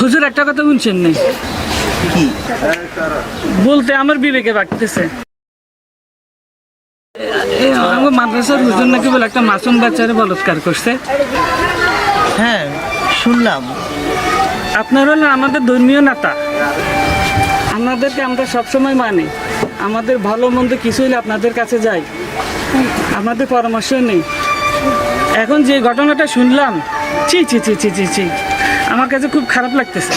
হুজুর একটা কথা শুনছেন নেই? বলতে আমার বিবেকে বাড়তেছে আমার মাদ্রাসার হুজুর নাকি বলে একটা মাসুম বাচ্চারে বলৎকার করছে। হ্যাঁ শুনলাম। আপনার হলো আমাদের ধর্মীয় নেতা। আপনাদেরকে আমরা সবসময় মানি। আমাদের ভালো মন্দ কিছু হলে আপনাদের কাছে যাই আমাদের পরামর্শ নেই। এখন যে ঘটনাটা শুনলাম ছি ছি ছি ছি ছি ছি। আমার কাছে খুব খারাপ লাগতেছে।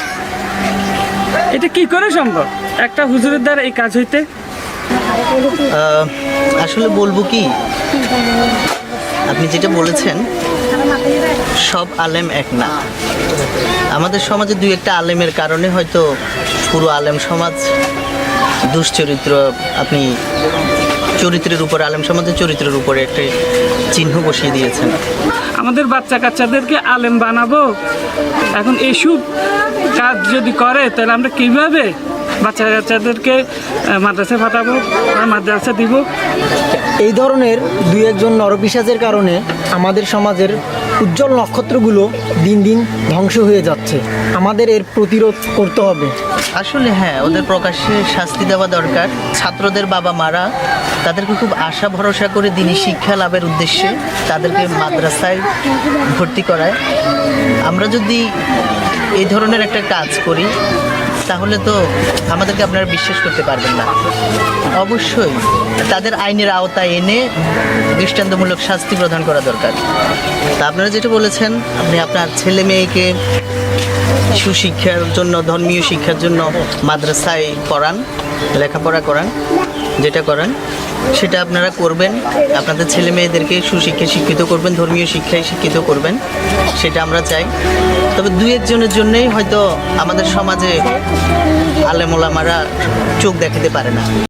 এটা কি করে সম্ভব? একটা হুজুরের দ্বারা এই কাজ হইতে? আসলে বলব কি? আপনি যেটা বলেছেন, সব আলেম এক না। আমাদের সমাজে দুই একটা আলেমের কারণে হয়তো পুরো আলেম সমাজ দুশ্চরিত্র আপনি চরিত্রের উপর আলেম সমাজের চরিত্রের উপরে একটা চিহ্ন বসিয়ে দিয়েছেন। আমাদের বাচ্চা কাচ্চাদেরকে আলেম বানাবো? এখন এইসব কাজ যদি করে তাহলে আমরা কীভাবে বাচ্চা কাচ্চাদেরকে মাদ্রাসা মাদ্রাসায় পাঠাবো আর মাদ্রাসা দিব? এই ধরনের দুই একজন নরপিসাজের কারণে আমাদের সমাজের উজ্জ্বল নক্ষত্রগুলো দিন দিন ধ্বংস হয়ে যাচ্ছে। আমাদের এর প্রতিরোধ করতে হবে। আসলে হ্যাঁ ওদের প্রকাশ্যে শাস্তি দেওয়া দরকার। ছাত্রদের বাবা মারা তাদেরকে খুব আশা, ভরসা করে দিনী শিক্ষা লাভের উদ্দেশ্যে তাদেরকে মাদ্রাসায় ভর্তি করায়। আমরা যদি এই ধরনের একটা কাজ করি তাহলে তো আমাদেরকে আপনারা বিশ্বাস করতে পারবেন না। অবশ্যই তাদের আইনের আওতায় এনে দৃষ্টান্তমূলক শাস্তি প্রদান করা দরকার। তা আপনারা যেটা বলেছেন, আপনি আপনার ছেলে মেয়েকে সুশিক্ষার জন্য, ধর্মীয় শিক্ষার জন্য মাদ্রাসায় পড়ান, লেখাপড়া করান, যেটা করান। সেটা আপনারা করবেন। আপনাদের ছেলে মেয়েদেরকে সুশিক্ষায় শিক্ষিত করবেন, ধর্মীয় শিক্ষায় শিক্ষিত করবেন, সেটা আমরা চাই। তবে দু একজনের জন্যেই হয়তো আমাদের সমাজে আলেমোলামারা চোখ দেখাতে পারে না।